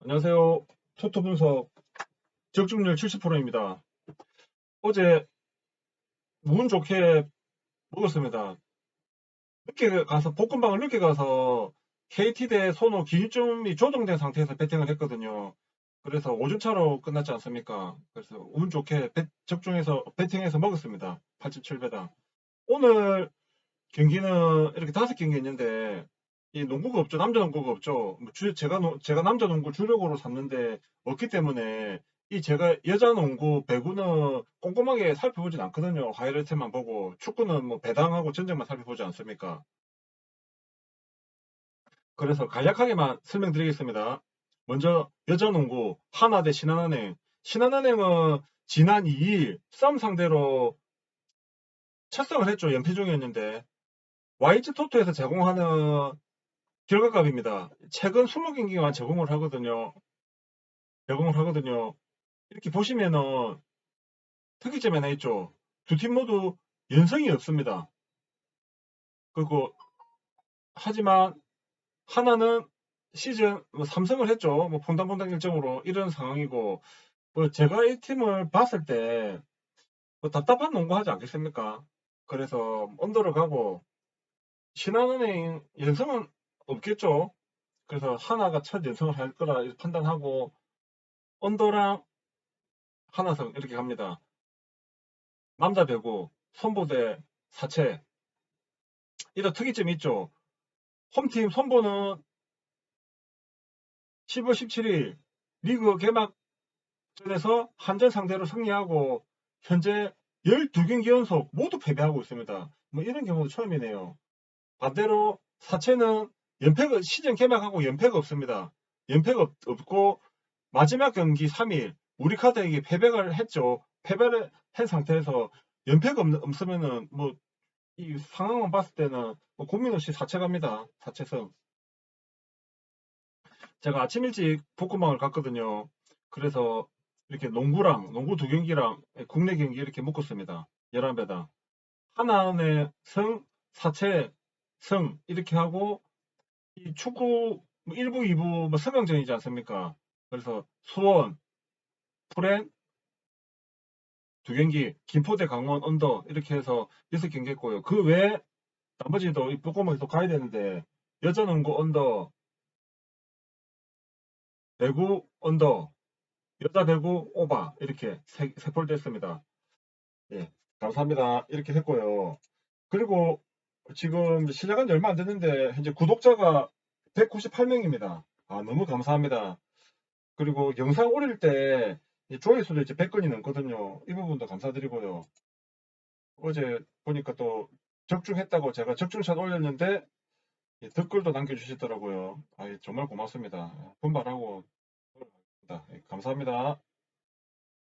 안녕하세요. 토토 분석 적중률 70%입니다. 어제 운 좋게 먹었습니다. 늦게 가서 볶음방을 늦게 가서 KT 대 손호 기준점이 조정된 상태에서 배팅을 했거든요. 그래서 5준차로 끝났지 않습니까? 그래서 운 좋게 배- 적중해서 배팅해서 먹었습니다. 87배당. 오늘 경기는 이렇게 다섯 경기 있는데 이 농구가 없죠. 남자 농구가 없죠. 뭐 주- 제가 노- 제가 남자 농구 주력으로 삼는데 없기 때문에 이 제가 여자 농구 배구는 꼼꼼하게 살펴보진 않거든요. 하이라이트만 보고 축구는 뭐 배당하고 전적만 살펴보지 않습니까? 그래서 간략하게만 설명드리겠습니다. 먼저 여자 농구 하나 대 신한은행. 신한은행은 지난 2일 썸 상대로 첫승을 했죠. 연패 중이었는데 YG 토토에서 제공하는 결과값입니다. 최근 20경기만 제공을 하거든요. 제공을 하거든요. 이렇게 보시면은 특이점이 하나 있죠. 두 팀 모두 연승이 없습니다. 그리고 하지만 하나는 시즌 뭐 3승을 했죠. 뭐 퐁당퐁당 1점으로 이런 상황이고 뭐 제가 이 팀을 봤을 때 뭐 답답한 농구 하지 않겠습니까? 그래서 언더를 가고 신한은행 연승은 없겠죠. 그래서 하나가 첫 연승을 할 거라 판단하고 언더랑 하나성 이렇게 갑니다. 남자 배구 선보대 사채 이런 특이점이 있죠. 홈팀 선보는 10월 17일 리그 개막전에서 한전 상대로 승리하고 현재 12경기 연속 모두 패배하고 있습니다. 뭐 이런 경우도 처음이네요. 반대로 사채는 연패가 시즌 개막하고 연패가 없습니다. 연패가 없, 없고 마지막 경기 3일 우리 카드에게 패배를 했죠. 패배를 한 상태에서 연패가 없, 없으면은 뭐 이 상황만 봤을 때는 뭐 고민 없이 사채 갑니다. 사채승. 제가 아침 일찍 볶음방을 갔거든요. 그래서 이렇게 농구랑 농구 두 경기랑 국내 경기 이렇게 묶었습니다. 11배당. 하나은의 승, 사채, 승 이렇게 하고 이 축구 뭐 1부, 2부 뭐 승강전이지 않습니까? 그래서 수원, 프렌 두 경기, 김포대 강원 언더 이렇게 해서 여섯 경기 했고요. 그 외에 나머지도 이 뽀꼬마에서 가야 되는데 여자 농구 언더, 배구 언더, 여자 배구 오바 이렇게 세, 세 폴드 했습니다. 예, 감사합니다. 이렇게 했고요. 그리고 지금 시작한 지 얼마 안 됐는데 현재 구독자가 198명입니다. 아 너무 감사합니다. 그리고 영상 올릴 때 조회수도 이제 100건이 넘거든요. 이 부분도 감사드리고요. 어제 보니까 또 적중했다고 제가 적중샷 올렸는데 예, 댓글도 남겨주시더라고요. 아, 정말 고맙습니다. 분발하고 예, 감사합니다.